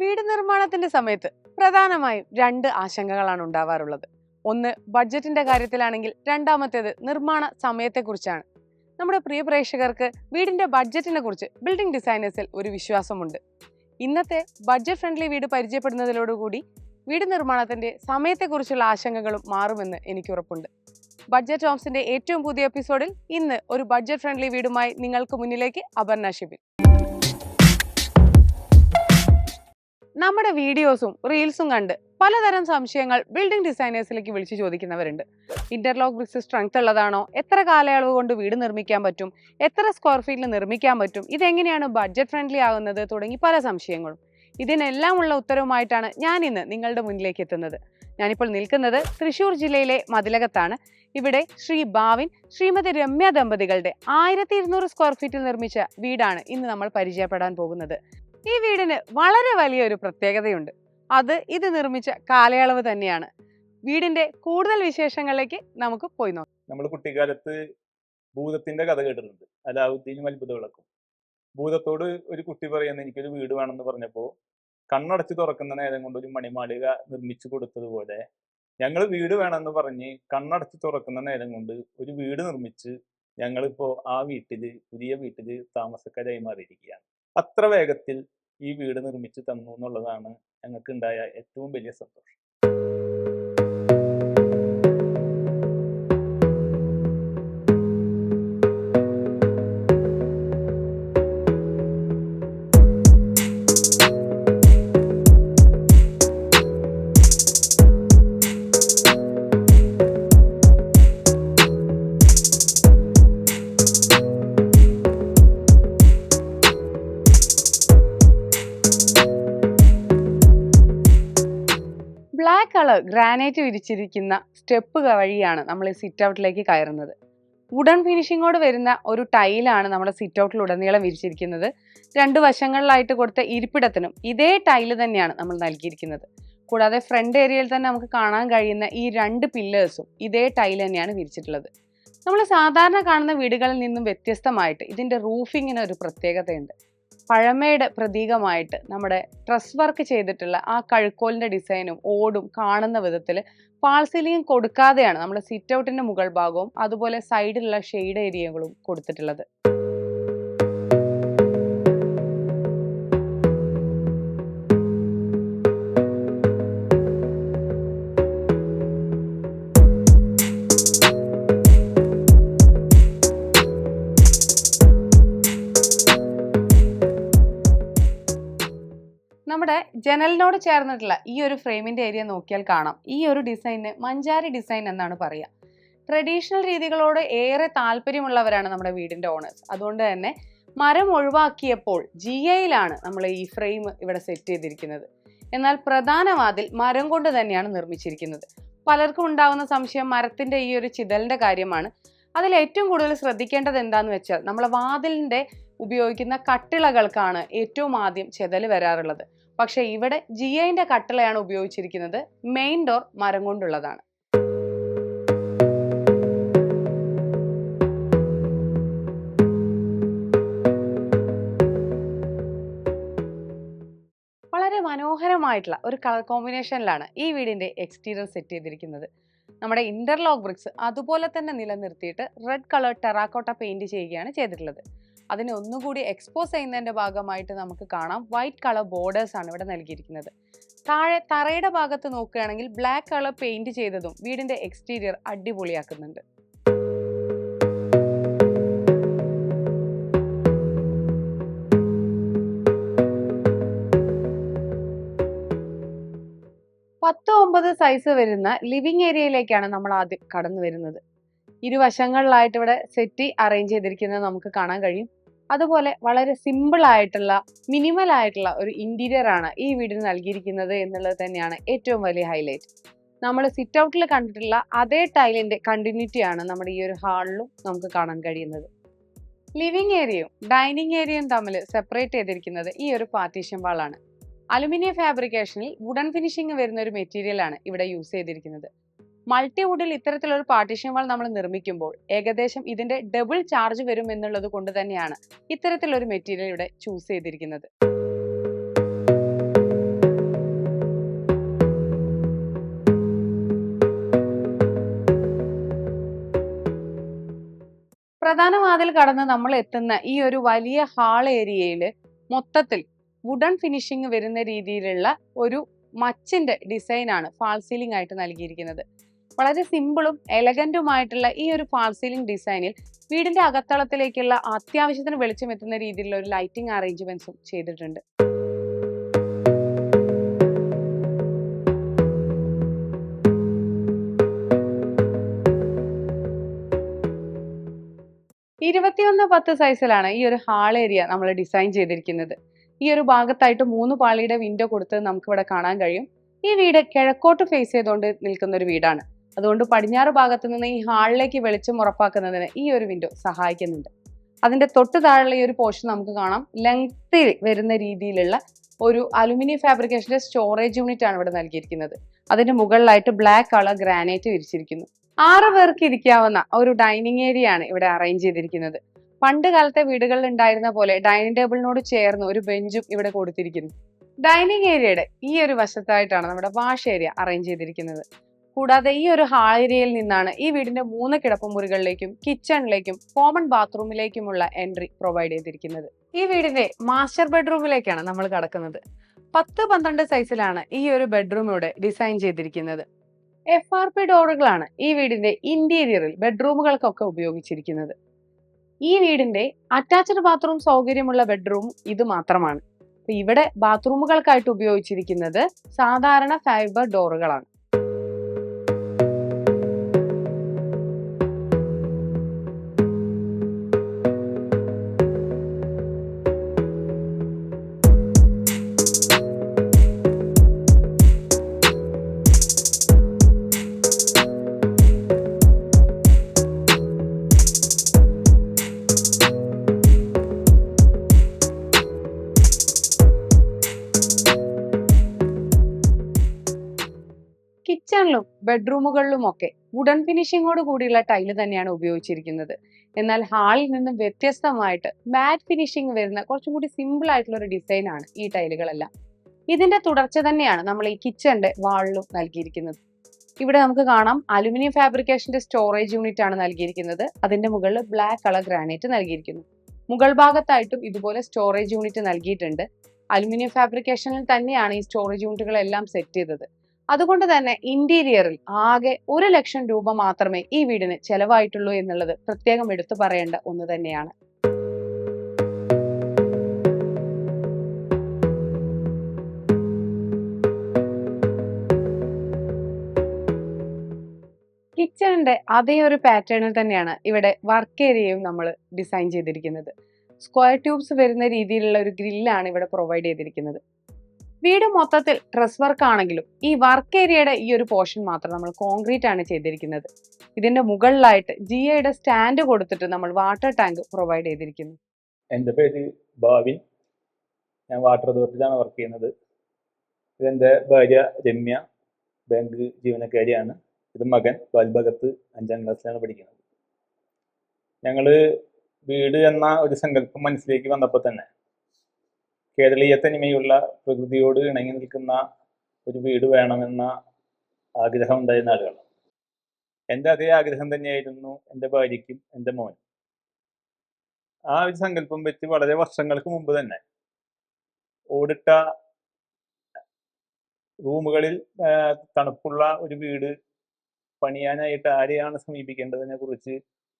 വീട് നിർമ്മാണത്തിന്റെ സമയത്ത് പ്രധാനമായും രണ്ട് ആശങ്കകളാണ് ഉണ്ടാവാറുള്ളത്. ഒന്ന് ബഡ്ജറ്റിന്റെ കാര്യത്തിലാണെങ്കിൽ രണ്ടാമത്തേത് നിർമ്മാണ സമയത്തെക്കുറിച്ചാണ്. നമ്മുടെ പ്രിയ പ്രേക്ഷകർക്ക് വീടിന്റെ ബഡ്ജറ്റിനെ കുറിച്ച് ബിൽഡിംഗ് ഡിസൈനേഴ്സിൽ ഒരു വിശ്വാസമുണ്ട്. ഇന്നത്തെ ബഡ്ജറ്റ് ഫ്രണ്ട്ലി വീട് പരിചയപ്പെടുന്നതിലോടുകൂടി വീട് നിർമ്മാണത്തിന്റെ സമയത്തെക്കുറിച്ചുള്ള ആശങ്കകളും മാറുമെന്ന് എനിക്ക് ഉറപ്പുണ്ട്. ബഡ്ജറ്റ് ഹോംസിന്റെ ഏറ്റവും പുതിയ എപ്പിസോഡിൽ ഇന്ന് ഒരു ബഡ്ജറ്റ് ഫ്രണ്ട്ലി വീടുമായി നിങ്ങൾക്ക് മുന്നിലേക്ക് അപർണ ഷിബിൻ. നമ്മുടെ വീഡിയോസും റീൽസും കണ്ട് പലതരം സംശയങ്ങൾ ബിൽഡിംഗ് ഡിസൈനേഴ്സിലേക്ക് വിളിച്ചു ചോദിക്കുന്നവരുണ്ട്. ഇന്റർലോക്ക് ബ്രിക്സ് സ്ട്രെങ്ത് ഉള്ളതാണോ? എത്ര കാലയളവ് കൊണ്ട് വീട് നിർമ്മിക്കാൻ പറ്റും? എത്ര സ്ക്വയർ ഫീറ്റിൽ നിർമ്മിക്കാൻ പറ്റും? ഇതെങ്ങനെയാണ് ബഡ്ജറ്റ് ഫ്രണ്ട്ലി ആകുന്നത്? തുടങ്ങി പല സംശയങ്ങളും. ഇതിനെല്ലാം ഉള്ള ഉത്തരവുമായിട്ടാണ് ഞാൻ ഇന്ന് നിങ്ങളുടെ മുന്നിലേക്ക് എത്തുന്നത്. ഞാനിപ്പോൾ നിൽക്കുന്നത് തൃശൂർ ജില്ലയിലെ മതിലകത്താണ്. ഇവിടെ ശ്രീ ഭാവിൻ ശ്രീമതി രമ്യ ദമ്പതികളുടെ ആയിരത്തി ഇരുന്നൂറ് സ്ക്വയർ ഫീറ്റിൽ നിർമ്മിച്ച വീടാണ് ഇന്ന് നമ്മൾ പരിചയപ്പെടാൻ പോകുന്നത്. ഈ വീടിന് വളരെ വലിയൊരു പ്രത്യേകതയുണ്ട്. അത് ഇത് നിർമ്മിച്ച കാലയളവ് തന്നെയാണ്. വീടിന്റെ കൂടുതൽ വിശേഷങ്ങളിലേക്ക് നമുക്ക് പോയി നോക്കാം. നമ്മൾ കുട്ടിക്കാലത്ത് ഭൂതത്തിന്റെ കഥ കേട്ടിട്ടുണ്ട്. അലാവുദ്ദീനും അത്ഭുത വിളക്കും ഭൂതത്തോട് ഒരു കുട്ടി പറയുന്ന എനിക്കൊരു വീട് വേണമെന്ന് പറഞ്ഞപ്പോൾ കണ്ണടച്ച് തുറക്കുന്ന നേരം കൊണ്ട് ഒരു മണിമാളിക നിർമ്മിച്ചു കൊടുത്തതുപോലെ ഞങ്ങൾ വീട് വേണമെന്ന് പറഞ്ഞ് കണ്ണടച്ച് തുറക്കുന്ന നേരം കൊണ്ട് ഒരു വീട് നിർമ്മിച്ച് ഞങ്ങളിപ്പോ ആ വീട്ടിൽ പുതിയ വീട്ടിൽ താമസക്കാരായി മാറിയിരിക്കുകയാണ്. അത്ര വേഗത്തിൽ ഈ വീട് നിർമ്മിച്ചു തന്നു എന്നുള്ളതാണ് ഞങ്ങൾക്ക് ഉണ്ടായ ഏറ്റവും വലിയ സന്തോഷം. കളർ ഗ്രാനൈറ്റ് വിരിച്ചിരിക്കുന്ന സ്റ്റെപ്പ് വഴിയാണ് നമ്മൾ ഈ സിറ്റ് ഔട്ടിലേക്ക് കയറുന്നത്. വുഡൻ ഫിനിഷിങ്ങോട് വരുന്ന ഒരു ടൈലാണ് നമ്മുടെ സിറ്റ് ഔട്ടിൽ ഉടനീളം വിരിച്ചിരിക്കുന്നത്. രണ്ട് വശങ്ങളിലായിട്ട് കൊടുത്ത ഇരിപ്പിടത്തിനും ഇതേ ടൈൽ തന്നെയാണ് നമ്മൾ നൽകിയിരിക്കുന്നത്. കൂടാതെ ഫ്രണ്ട് ഏരിയയിൽ തന്നെ നമുക്ക് കാണാൻ കഴിയുന്ന ഈ രണ്ട് പില്ലേഴ്സും ഇതേ ടൈൽ തന്നെയാണ് വിരിച്ചിട്ടുള്ളത്. നമ്മൾ സാധാരണ കാണുന്ന വീടുകളിൽ നിന്നും വ്യത്യസ്തമായിട്ട് ഇതിന്റെ റൂഫിങ്ങിന് ഒരു പ്രത്യേകതയുണ്ട്. പഴമയുടെ പ്രതീകമായിട്ട് നമ്മുടെ ട്രസ് വർക്ക് ചെയ്തിട്ടുള്ള ആ കഴുക്കോലിന്റെ ഡിസൈനും ഓടും കാണുന്ന വിധത്തിൽ ഫാൾ കൊടുക്കാതെയാണ് നമ്മുടെ സിറ്റ് ഔട്ടിന്റെ മുകൾ ഭാഗവും അതുപോലെ സൈഡിലുള്ള ഷെയ്ഡ് ഏരിയകളും കൊടുത്തിട്ടുള്ളത്. നമ്മുടെ ജനലിനോട് ചേർന്നിട്ടുള്ള ഈ ഒരു ഫ്രെയിമിന്റെ ഏരിയ നോക്കിയാൽ കാണാം. ഈ ഒരു ഡിസൈനിന് മഞ്ചാരി ഡിസൈൻ എന്നാണ് പറയുക. ട്രഡീഷണൽ രീതികളോട് ഏറെ താല്പര്യമുള്ളവരാണ് നമ്മുടെ വീടിന്റെ ഓണേഴ്സ് അതുകൊണ്ട് തന്നെ മരം ഒഴിവാക്കിയപ്പോൾ ജി ഐയിലാണ് നമ്മൾ ഈ ഫ്രെയിം ഇവിടെ സെറ്റ് ചെയ്തിരിക്കുന്നത്. എന്നാൽ പ്രധാന വാതിൽ മരം കൊണ്ട് തന്നെയാണ് നിർമ്മിച്ചിരിക്കുന്നത്. പലർക്കും ഉണ്ടാവുന്ന സംശയം മരത്തിന്റെ ഈ ഒരു ചിതലിന്റെ കാര്യമാണ്. അതിൽ ഏറ്റവും കൂടുതൽ ശ്രദ്ധിക്കേണ്ടത് എന്താണെന്ന് വെച്ചാൽ നമ്മളെ വാതിലിന്റെ ഉപയോഗിക്കുന്ന കട്ടിളകൾക്കാണ് ഏറ്റവും ആദ്യം ചെതൽ വരാറുള്ളത്. പക്ഷേ ഇവിടെ ജി ഐന്റെ കട്ടളയാണ് ഉപയോഗിച്ചിരിക്കുന്നത്. മെയിൻ ഡോർ മരം കൊണ്ടുള്ളതാണ്. വളരെ മനോഹരമായിട്ടുള്ള ഒരു കളർ കോമ്പിനേഷനിലാണ് ഈ വീടിന്റെ എക്സ്റ്റീരിയർ സെറ്റ് ചെയ്തിരിക്കുന്നത്. നമ്മുടെ ഇന്റർലോക്ക് ബ്രിക്സ് അതുപോലെ തന്നെ നിലനിർത്തിയിട്ട് റെഡ് കളർ ടെറാക്കോട്ട പെയിന്റ് ചെയ്യുകയാണ് ചെയ്തിട്ടുള്ളത്. അതിനെ ഒന്നുകൂടി എക്സ്പോസ് ചെയ്യുന്നതിന്റെ ഭാഗമായിട്ട് നമുക്ക് കാണാം. വൈറ്റ് കളർ ബോർഡേഴ്സ് ആണ് ഇവിടെ നൽകിയിരിക്കുന്നത്. താഴെ തറയുടെ ഭാഗത്ത് നോക്കുകയാണെങ്കിൽ ബ്ലാക്ക് കളർ പെയിന്റ് ചെയ്തതും വീടിന്റെ എക്സ്റ്റീരിയർ അടിപൊളിയാക്കുന്നുണ്ട്. പത്ത് ഒമ്പത് സൈസ് വരുന്ന ലിവിങ് ഏരിയയിലേക്കാണ് നമ്മൾ ആദ്യം കടന്നു വരുന്നത്. ഇരുവശങ്ങളിലായിട്ട് ഇവിടെ സെറ്റി അറേഞ്ച് ചെയ്തിരിക്കുന്നത് നമുക്ക് കാണാൻ കഴിയും. അതുപോലെ വളരെ സിമ്പിൾ ആയിട്ടുള്ള മിനിമൽ ആയിട്ടുള്ള ഒരു ഇന്റീരിയർ ആണ് ഈ വീടിന് നൽകിയിരിക്കുന്നത് എന്നുള്ളത് തന്നെയാണ് ഏറ്റവും വലിയ ഹൈലൈറ്റ് നമ്മൾ സിറ്റ് ഔട്ടിൽ കണ്ടിട്ടുള്ള അതേ ടൈലിന്റെ കണ്ടിന്യൂറ്റി ആണ് നമ്മുടെ ഈ ഒരു ഹാളിലും നമുക്ക് കാണാൻ കഴിയുന്നത്. ലിവിംഗ് ഏരിയയും ഡൈനിങ് ഏരിയയും തമ്മിൽ സെപ്പറേറ്റ് ചെയ്തിരിക്കുന്നത് ഈ ഒരു പാർട്ടീഷൻ വാളാണ് അലുമിനിയം ഫാബ്രിക്കേഷനിൽ വുഡൻ ഫിനിഷിംഗ് വരുന്ന ഒരു മെറ്റീരിയൽ ആണ് ഇവിടെ യൂസ് ചെയ്തിരിക്കുന്നത്. മൾട്ടിവുഡിൽ ഇത്തരത്തിലൊരു പാർട്ടീഷൻ വാൾ നമ്മൾ നിർമ്മിക്കുമ്പോൾ ഏകദേശം ഇതിന്റെ ഡബിൾ ചാർജ് വരും എന്നുള്ളത് കൊണ്ട് തന്നെയാണ് ഇത്തരത്തിലൊരു മെറ്റീരിയൽ ഇവിടെ ചൂസ് ചെയ്തിരിക്കുന്നത്. പ്രധാന വാതിൽ കടന്ന് നമ്മൾ എത്തുന്ന ഈ ഒരു വലിയ ഹാൾ ഏരിയയിൽ മൊത്തത്തിൽ വുഡൺ ഫിനിഷിംഗ് വരുന്ന രീതിയിലുള്ള ഒരു മച്ചിന്റെ ഡിസൈനാണ് ഫാൾ സീലിംഗ് ആയിട്ട് നൽകിയിരിക്കുന്നത്. വളരെ സിമ്പിളും എലഗന്റുമായിട്ടുള്ള ഈ ഒരു ഫാൾ സീലിംഗ് ഡിസൈനിൽ വീടിന്റെ അകത്തളത്തിലേക്കുള്ള അത്യാവശ്യത്തിന് വെളിച്ചം എത്തുന്ന രീതിയിലുള്ള ഒരു ലൈറ്റിംഗ് അറേഞ്ച്മെന്റ്സും ചെയ്തിട്ടുണ്ട്. ഇരുപത്തിയൊന്ന് പത്ത് സൈസിലാണ് ഈ ഒരു ഹാൾ ഏരിയ നമ്മൾ ഡിസൈൻ ചെയ്തിരിക്കുന്നത്. ഈ ഒരു ഭാഗത്തായിട്ട് മൂന്ന് പാളിയുടെ വിൻഡോ കൊടുത്ത് നമുക്കിവിടെ കാണാൻ കഴിയും. ഈ വീട് കിഴക്കോട്ട് ഫേസ് ചെയ്തുകൊണ്ട് നിൽക്കുന്ന ഒരു വീടാണ്. അതുകൊണ്ട് പടിഞ്ഞാറ് ഭാഗത്തു നിന്ന് ഈ ഹാളിലേക്ക് വെളിച്ചം ഉറപ്പാക്കുന്നതിന് ഈ ഒരു വിൻഡോ സഹായിക്കുന്നുണ്ട്. അതിന്റെ തൊട്ട് താഴെയുള്ള ഈ ഒരു പോർഷൻ നമുക്ക് കാണാം. ലെങ്ത്തിൽ വരുന്ന രീതിയിലുള്ള ഒരു അലുമിനിയം ഫാബ്രിക്കേഷന്റെ സ്റ്റോറേജ് യൂണിറ്റ് ആണ് ഇവിടെ നൽകിയിരിക്കുന്നത്. അതിന്റെ മുകളിലായിട്ട് ബ്ലാക്ക് കളർ ഗ്രാനൈറ്റ് വിരിച്ചിരിക്കുന്നു. ആറ് പേർക്ക് ഇരിക്കാവുന്ന ഒരു ഡൈനിങ് ഏരിയ ആണ് ഇവിടെ അറേഞ്ച് ചെയ്തിരിക്കുന്നത്. പണ്ട് കാലത്തെ വീടുകളിൽ ഉണ്ടായിരുന്ന പോലെ ഡൈനിങ് ടേബിളിനോട് ചേർന്ന് ഒരു ബെഞ്ചും ഇവിടെ കൊടുത്തിരിക്കുന്നു. ഡൈനിങ് ഏരിയയുടെ ഈ ഒരു വശത്തായിട്ടാണ് നമ്മുടെ വാഷ് ഏരിയ അറേഞ്ച് ചെയ്തിരിക്കുന്നത്. കൂടാതെ ഈ ഒരു ഹാൾ ഏരിയയിൽ നിന്നാണ് ഈ വീടിന്റെ മൂന്ന് കിടപ്പുമുറികളിലേക്കും കിച്ചണിലേക്കും കോമൺ ബാത്റൂമിലേക്കുമുള്ള എൻട്രി പ്രൊവൈഡ് ചെയ്തിരിക്കുന്നത്. ഈ വീടിന്റെ മാസ്റ്റർ ബെഡ്റൂമിലേക്കാണ് നമ്മൾ കടക്കുന്നത്. പത്ത് പന്ത്രണ്ട് സൈസിലാണ് ഈ ഒരു ബെഡ്റൂം ഇവിടെ ഡിസൈൻ ചെയ്തിരിക്കുന്നത്. എഫ് ആർ പി ഡോറുകളാണ് ഈ വീടിന്റെ ഇന്റീരിയറിൽ ബെഡ്റൂമുകൾക്കൊക്കെ ഉപയോഗിച്ചിരിക്കുന്നത്. ഈ വീടിന്റെ അറ്റാച്ച്ഡ് ബാത്റൂം സൗകര്യമുള്ള ബെഡ്റൂം ഇത് മാത്രമാണ്. ഇവിടെ ബാത്റൂമുകൾക്കായിട്ട് ഉപയോഗിച്ചിരിക്കുന്നത് സാധാരണ ഫൈബർ ഡോറുകളാണ് കിച്ചണിലും ബെഡ്റൂമുകളിലും ഒക്കെ വുഡൻ ഫിനിഷിങ്ങോട് കൂടിയുള്ള ടൈൽ തന്നെയാണ് ഉപയോഗിച്ചിരിക്കുന്നത്. എന്നാൽ ഹാളിൽ നിന്നും വ്യത്യസ്തമായിട്ട് മാറ്റ് ഫിനിഷിംഗ് വരുന്ന കുറച്ചും കൂടി സിമ്പിൾ ആയിട്ടുള്ള ഒരു ഡിസൈൻ ആണ് ഈ ടൈലുകളെല്ലാം. ഇതിന്റെ തുടർച്ച തന്നെയാണ് നമ്മൾ ഈ കിച്ചന്റെ വാളിലും നൽകിയിരിക്കുന്നത്. ഇവിടെ നമുക്ക് കാണാം അലുമിനിയം ഫാബ്രിക്കേഷന്റെ സ്റ്റോറേജ് യൂണിറ്റ് ആണ് നൽകിയിരിക്കുന്നത്. അതിന്റെ മുകളിൽ ബ്ലാക്ക് കളർ ഗ്രാനൈറ്റ് നൽകിയിരിക്കുന്നു. മുകൾ ഭാഗത്തായിട്ടും ഇതുപോലെ സ്റ്റോറേജ് യൂണിറ്റ് നൽകിയിട്ടുണ്ട്. അലുമിനിയം ഫാബ്രിക്കേഷനിൽ തന്നെയാണ് ഈ സ്റ്റോറേജ് യൂണിറ്റുകളെല്ലാം സെറ്റ് ചെയ്തത്. അതുകൊണ്ട് തന്നെ ഇന്റീരിയറിൽ ആകെ ഒരു ലക്ഷം രൂപ മാത്രമേ ഈ വീടിന് ചെലവായിട്ടുള്ളൂ എന്നുള്ളത് പ്രത്യേകം എടുത്തു പറയേണ്ട ഒന്ന് തന്നെയാണ്. കിച്ചണിന്റെ അതേ ഒരു പാറ്റേണിൽ തന്നെയാണ് ഇവിടെ വർക്ക് ഏരിയയും നമ്മൾ ഡിസൈൻ ചെയ്തിരിക്കുന്നത്. സ്ക്വയർ ട്യൂബ്സ് വരുന്ന രീതിയിലുള്ള ഒരു ഗ്രില്ലാണ് ഇവിടെ പ്രൊവൈഡ് ചെയ്തിരിക്കുന്നത്. വീട് മൊത്തത്തിൽ ഡ്രസ് വർക്ക് ആണെങ്കിലും ഈ വർക്ക് ഏരിയയുടെ ഈ ഒരു പോർഷൻ മാത്രം നമ്മൾ കോൺക്രീറ്റ് ആണ് ചെയ്തിരിക്കുന്നത്. ഇതിന്റെ മുകളിലായിട്ട് ജി ഐയുടെ സ്റ്റാൻഡ് കൊടുത്തിട്ട് നമ്മൾ വാട്ടർ ടാങ്ക് പ്രൊവൈഡ് ചെയ്തിരിക്കുന്നു. എന്റെ പേര് ഭാവിൻ. ഞാൻ വാട്ടർ അതോറിറ്റിയിലാണ് വർക്ക് ചെയ്യുന്നത്. ഇതെന്റെ ഭാര്യ രമ്യ ബാങ്ക് ജീവനക്കാരിയാണ്. ഇത് മകൻ ബാൽഭഗത്ത് അഞ്ചാം ക്ലാസ്സിലാണ് പഠിക്കുന്നത്. ഞങ്ങൾ വീട് എന്ന ഒരു സങ്കല്പം മനസ്സിലേക്ക് വന്നപ്പോൾ തന്നെ കേരളീയ തനിമയുള്ള പ്രകൃതിയോട് ഇണങ്ങി നിൽക്കുന്ന ഒരു വീട് വേണമെന്ന ആഗ്രഹം ഉണ്ടായിരുന്ന ആളുകളാണ് എന്റെ അതേ ആഗ്രഹം തന്നെയായിരുന്നു എന്റെ ഭാര്യയ്ക്കും എന്റെ മോനും. ആ ഒരു സങ്കല്പം വെച്ച് വളരെ വർഷങ്ങൾക്ക് മുമ്പ് തന്നെ ഓടിട്ട റൂമുകളിൽ തണുപ്പുള്ള ഒരു വീട് പണിയാനായിട്ട് ആരെയാണ് സമീപിക്കേണ്ടതിനെ കുറിച്ച്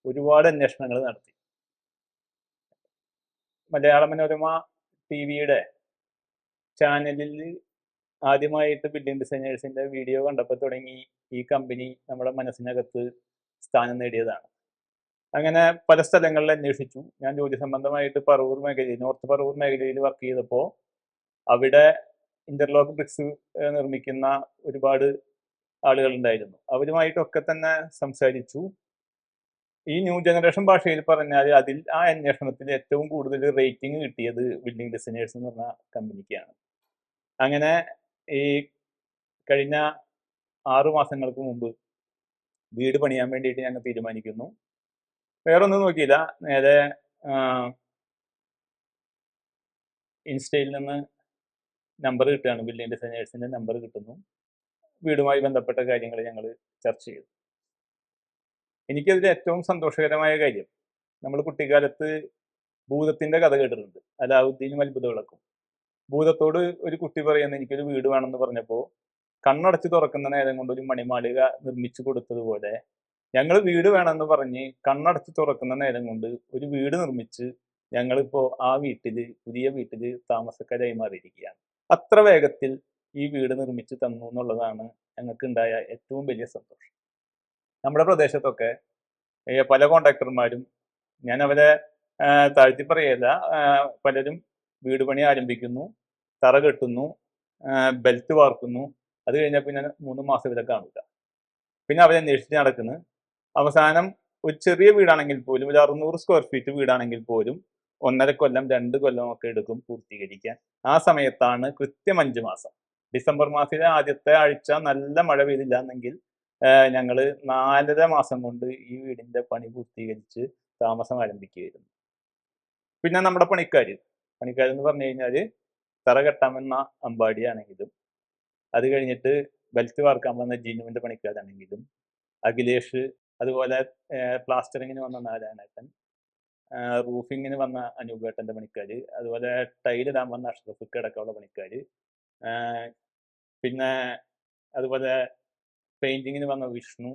ഒരുപാട് അന്വേഷണങ്ങൾ നടത്തി. മലയാള മനോരമ ടി വിയുടെ ചാനലിൽ ആദ്യമായിട്ട് ബിൽഡിംഗ് ഡിസൈനേഴ്സിന്റെ വീഡിയോ കണ്ടപ്പോൾ തുടങ്ങി ഈ കമ്പനി നമ്മുടെ മനസ്സിനകത്ത് സ്ഥാനം നേടിയതാണ്. അങ്ങനെ പല സ്ഥലങ്ങളിൽ അന്വേഷിച്ചു. ഞാൻ ജോലി സംബന്ധമായിട്ട് പറവൂർ മേഖലയിൽ നോർത്ത് പറവൂർ മേഖലയിൽ വർക്ക് ചെയ്തപ്പോൾ അവിടെ ഇന്റർലോക്ക് ബ്രിക്സ് നിർമ്മിക്കുന്ന ഒരുപാട് ആളുകളുണ്ടായിരുന്നു അവരുമായിട്ടൊക്കെ തന്നെ സംസാരിച്ചു. ഈ ന്യൂ ജനറേഷൻ ഭാഷയിൽ പറഞ്ഞാൽ അതിൽ ആ അന്വേഷണത്തിൽ ഏറ്റവും കൂടുതൽ റേറ്റിംഗ് കിട്ടിയത് ബിൽഡിംഗ് ഡിസൈനേഴ്സ് എന്ന് പറഞ്ഞ കമ്പനിക്കാണ് അങ്ങനെ ഈ കഴിഞ്ഞ ആറു മാസങ്ങൾക്ക് മുമ്പ് വീട് പണിയാൻ വേണ്ടിയിട്ട് ഞങ്ങൾ തീരുമാനിക്കുന്നു. വേറൊന്നും നോക്കിയില്ല. നേരെ ഇൻസ്റ്റയിൽ നിന്ന് നമ്പർ കിട്ടുകയാണ്. ബിൽഡിംഗ് ഡിസൈനേഴ്സിന്റെ നമ്പർ കിട്ടുന്നു. വീടുമായി ബന്ധപ്പെട്ട കാര്യങ്ങൾ ഞങ്ങൾ ചർച്ച ചെയ്തു. എനിക്കതിൽ ഏറ്റവും സന്തോഷകരമായ കാര്യം നമ്മൾ കുട്ടിക്കാലത്ത് ഭൂതത്തിന്റെ കഥ കേട്ടിട്ടുണ്ട് അലാവുദ്ദീനും അത്ഭുത വിളക്കും ഭൂതത്തോട് ഒരു കുട്ടി പറയുന്ന എനിക്കൊരു വീട് വേണമെന്ന് പറഞ്ഞപ്പോൾ കണ്ണടച്ച് തുറക്കുന്ന നേരം കൊണ്ട് ഒരു മണിമാളിക നിർമ്മിച്ചു കൊടുത്തതുപോലെ ഞങ്ങൾ വീട് വേണമെന്ന് പറഞ്ഞ് കണ്ണടച്ച് തുറക്കുന്ന നേരം കൊണ്ട് ഒരു വീട് നിർമ്മിച്ച് ഞങ്ങളിപ്പോ ആ വീട്ടിൽ പുതിയ വീട്ടിൽ താമസക്കാരായി മാറിയിരിക്കുകയാണ്. അത്ര വേഗത്തിൽ ഈ വീട് നിർമ്മിച്ച് തന്നു എന്നുള്ളതാണ് ഞങ്ങൾക്ക് ഉണ്ടായ ഏറ്റവും വലിയ സന്തോഷം. നമ്മുടെ പ്രദേശത്തൊക്കെ പല കോണ്ടാക്ടർമാരും ഞാൻ അവരെ താഴ്ത്തി പറയല്ല പലരും വീട് പണി ആരംഭിക്കുന്നു തറ കെട്ടുന്നു ബെൽറ്റ് വാർക്കുന്നു. അത് കഴിഞ്ഞാൽ പിന്നെ മൂന്ന് മാസം ഇതൊക്കെ കാണില്ല പിന്നെ അവരെ അന്വേഷിച്ച് നടക്കുന്നു. അവസാനം ഒരു ചെറിയ വീടാണെങ്കിൽ പോലും ഒരു അറുന്നൂറ് സ്ക്വയർ ഫീറ്റ് വീടാണെങ്കിൽ പോലും ഒന്നര കൊല്ലം രണ്ട് കൊല്ലം ഒക്കെ എടുക്കും പൂർത്തീകരിക്കാൻ. ആ സമയത്താണ് കൃത്യം അഞ്ച് മാസം. ഡിസംബർ മാസത്തിലെ ആദ്യത്തെ ആഴ്ച നല്ല മഴ പെയ്തില്ല എന്നെങ്കിൽ ഞങ്ങൾ നാലര മാസം കൊണ്ട് ഈ വീടിന്റെ പണി പൂർത്തീകരിച്ച് താമസം ആരംഭിക്കുകയായിരുന്നു. പിന്നെ നമ്മുടെ പണിക്കാർ പണിക്കാരെന്ന് പറഞ്ഞു കഴിഞ്ഞാൽ തറ കെട്ടാൻ വന്ന അമ്പാടിയാണെങ്കിലും അത് കഴിഞ്ഞിട്ട് ബെൽറ്റ് വാർക്കാൻ വന്ന ജീനുവിന്റെ പണിക്കാരാണെങ്കിലും അഖിലേഷ് അതുപോലെ പ്ലാസ്റ്ററിങ്ങിന് വന്ന നാരായണേട്ടൻ റൂഫിങ്ങിന് വന്ന അനൂപേട്ടന്റെ പണിക്കാർ അതുപോലെ ടൈലിടാൻ വന്ന അഷ്റഫ് അടക്കമുള്ള പണിക്കാർ പിന്നെ അതുപോലെ പെയിന്റിങ്ങിന് വന്ന വിഷ്ണു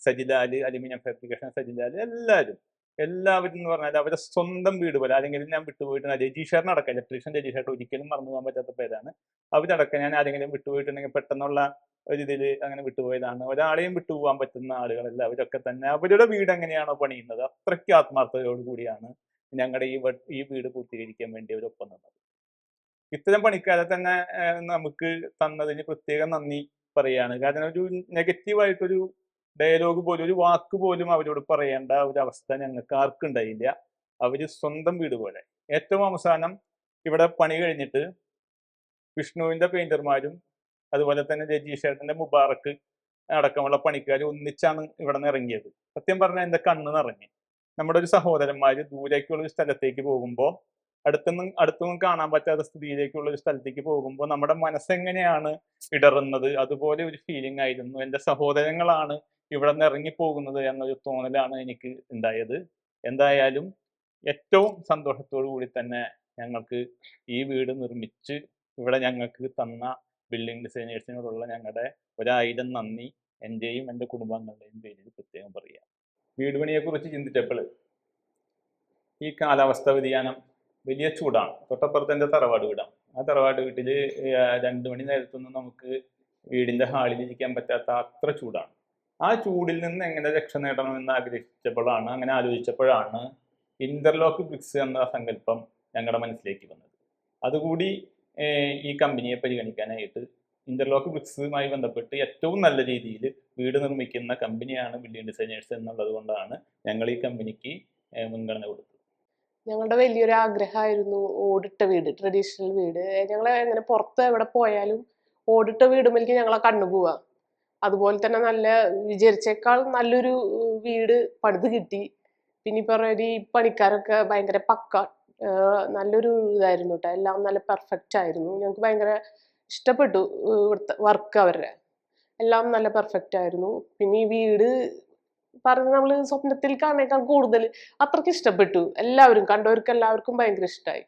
സജിലാൽ അലുമിനിയം ഫാബ്രിക്കേഷൻ സജിലാൽ എല്ലാവരും എല്ലാവരും എന്ന് പറഞ്ഞാൽ അവരെ സ്വന്തം വീട് പോലെ ആരെങ്കിലും ഞാൻ വിട്ടുപോയിട്ടുണ്ട് രജീഷേറിന് അടക്കം ഇലക്ട്രീഷ്യൻ രജീഷേട്ട് ഒരിക്കലും മറന്നു പോകാൻ പറ്റാത്ത പേരാണ്. അവരടക്കം ഞാൻ ആരെങ്കിലും വിട്ടുപോയിട്ടുണ്ടെങ്കിൽ പെട്ടെന്നുള്ള ഒരു ഇതിൽ അങ്ങനെ വിട്ടുപോയതാണ്. ഒരാളെയും വിട്ടുപോകാൻ പറ്റുന്ന ആളുകളല്ല അവരൊക്കെ തന്നെ. അവരുടെ വീട് എങ്ങനെയാണോ പണിയുന്നത് അത്രയ്ക്ക് ആത്മാർത്ഥതയോട് കൂടിയാണ് ഞങ്ങളുടെ ഈ ഈ വീട് പൂർത്തീകരിക്കാൻ വേണ്ടി അവരൊപ്പം നിന്നത്. ഇത്തരം പണിക്കാരെ തന്നെ നമുക്ക് തന്നതിന് പ്രത്യേകം നന്ദി. പറയാണ്. കാരണം ഒരു നെഗറ്റീവായിട്ടൊരു ഡയലോഗ് പോലും ഒരു വാക്ക് പോലും അവരോട് പറയേണ്ട ഒരു അവസ്ഥ ഞങ്ങൾക്ക് ആർക്കും ഉണ്ടായില്ല. അവർ സ്വന്തം വീട് പോലെ. ഏറ്റവും അവസാനം ഇവിടെ പണി കഴിഞ്ഞിട്ട് വിഷ്ണുവിന്റെ പെയിന്റർമാരും അതുപോലെ തന്നെ രജീഷേട്ടന്റെ മുബാറക്ക് അടക്കമുള്ള പണിക്കാർ ഒന്നിച്ചാണ് ഇവിടെ നിന്ന് ഇറങ്ങിയത്. സത്യം പറഞ്ഞാൽ എന്റെ കണ്ണ് നിറഞ്ഞു. നമ്മുടെ ഒരു സഹോദരന്മാര് ദൂരേക്കുള്ള ഒരു സ്ഥലത്തേക്ക് പോകുമ്പോൾ അടുത്തൊന്നും അടുത്തൊന്നും കാണാൻ പറ്റാത്ത സ്ഥിതിയിലേക്കുള്ള ഒരു സ്ഥലത്തേക്ക് പോകുമ്പോൾ നമ്മുടെ മനസ്സെങ്ങനെയാണ് ഇടറുന്നത്? അതുപോലെ ഒരു ഫീലിംഗ് ആയിരുന്നു. എന്റെ സഹോദരങ്ങളാണ് ഇവിടെ നിന്ന് ഇറങ്ങിപ്പോകുന്നത് എന്നൊരു തോന്നലാണ് എനിക്ക് ഉണ്ടായത്. എന്തായാലും ഏറ്റവും സന്തോഷത്തോടു കൂടി തന്നെ ഞങ്ങൾക്ക് ഈ വീട് നിർമ്മിച്ച് ഇവിടെ ഞങ്ങൾക്ക് തന്ന ബിൽഡിംഗ് ഡിസൈനേഴ്സിനോടുള്ള ഞങ്ങളുടെ ഒരായിരം നന്ദി. എന്റെയും എന്റെ കുടുംബാംഗങ്ങളുടെയും പേരിൽ പ്രത്യേകം പറയാം വീട് പണിയെക്കുറിച്ച് ചിന്തിച്ചപ്പോൾ ഈ കാലാവസ്ഥ വ്യതിയാനം വലിയ ചൂടാണ്. തൊട്ടപ്പുറത്ത് എന്റെ തറവാട് വീടാണ്. ആ തറവാട് വീട്ടിൽ രണ്ട് മണി നേരത്തൊന്നും നമുക്ക് വീടിന്റെ ഹാളിൽ ഇരിക്കാൻ പറ്റാത്ത അത്ര ചൂടാണ്. ആ ചൂടിൽ നിന്ന് എങ്ങനെ രക്ഷ നേടണമെന്ന് ആഗ്രഹിച്ചപ്പോഴാണ് അങ്ങനെ ആലോചിച്ചപ്പോഴാണ് ഇന്റർലോക്ക് ബ്രിക്സ് എന്ന സങ്കല്പം ഞങ്ങളുടെ മനസ്സിലേക്ക് വന്നത്. അതുകൂടി ഈ കമ്പനിയെ പരിഗണിക്കാനായിട്ട് ഇന്റർലോക്ക് ബ്രിക്സുമായി ബന്ധപ്പെട്ട് ഏറ്റവും നല്ല രീതിയിൽ വീട് നിർമ്മിക്കുന്ന കമ്പനിയാണ് ബിൽഡിംഗ് ഡിസൈനേഴ്സ് എന്നുള്ളത് കൊണ്ടാണ് ഞങ്ങൾ ഈ കമ്പനിക്ക് മുൻഗണന കൊടുത്തത്. ഞങ്ങളുടെ വലിയൊരു ആഗ്രഹമായിരുന്നു ഓടിട്ട വീട് ട്രഡീഷണൽ വീട്. ഞങ്ങൾ എങ്ങനെ പുറത്ത് എവിടെ പോയാലും ഓടിട്ട വീടുമ്പോഴേക്ക് ഞങ്ങളെ കണ്ണു പോവാ അതുപോലെ തന്നെ നല്ല വിചാരിച്ചേക്കാൾ നല്ലൊരു വീട് പണിത് കിട്ടി. പിന്നെ പറഞ്ഞ ഈ പണിക്കാരൊക്കെ ഭയങ്കര പക്ക നല്ലൊരു ഇതായിരുന്നു കേട്ടോ എല്ലാം നല്ല പെർഫെക്റ്റ് ആയിരുന്നു. ഞങ്ങൾക്ക് ഭയങ്കര ഇഷ്ടപ്പെട്ടു ഇവിടുത്തെ വർക്ക് അവരുടെ. എല്ലാം നല്ല പെർഫെക്റ്റ് ആയിരുന്നു. പിന്നെ ഈ വീട് പറഞ്ഞ് നമ്മൾ സ്വപ്നത്തിൽ കാണേക്കാൾ കൂടുതൽ അത്രയ്ക്ക് ഇഷ്ടപ്പെട്ടു. എല്ലാവരും കണ്ടവർക്ക് എല്ലാവർക്കും ഭയങ്കര ഇഷ്ടമായി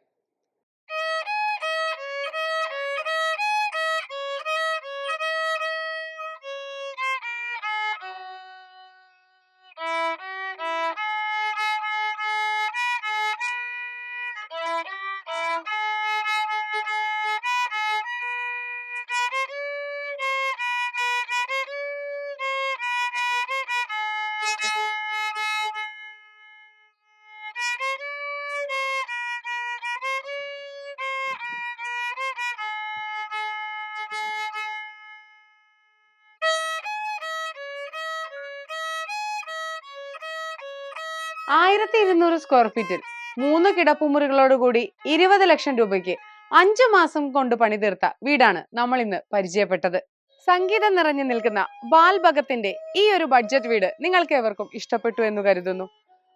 ആയിരത്തി ഇരുന്നൂറ് സ്ക്വയർ ഫീറ്റിൽ മൂന്ന് കിടപ്പുമുറികളോട് കൂടി ഇരുപത് ലക്ഷം രൂപയ്ക്ക് അഞ്ചു മാസം കൊണ്ട് പണിതീർത്ത വീടാണ് നമ്മൾ ഇന്ന് പരിചയപ്പെട്ടത്. സംഗീതം നിറഞ്ഞു നിൽക്കുന്ന ബാൽ ഭഗത്തിന്റെ ഈ ഒരു ബഡ്ജറ്റ് വീട് നിങ്ങൾക്ക് ഏവർക്കും ഇഷ്ടപ്പെട്ടു എന്ന് കരുതുന്നു.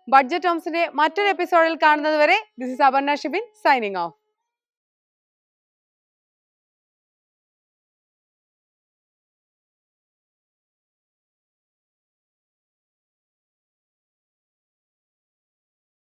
ബഡ്ജറ്റ് ഹോംസിന്റെ മറ്റൊരു എപ്പിസോഡിൽ കാണുന്നത് വരെ this is Aparna Shibin signing off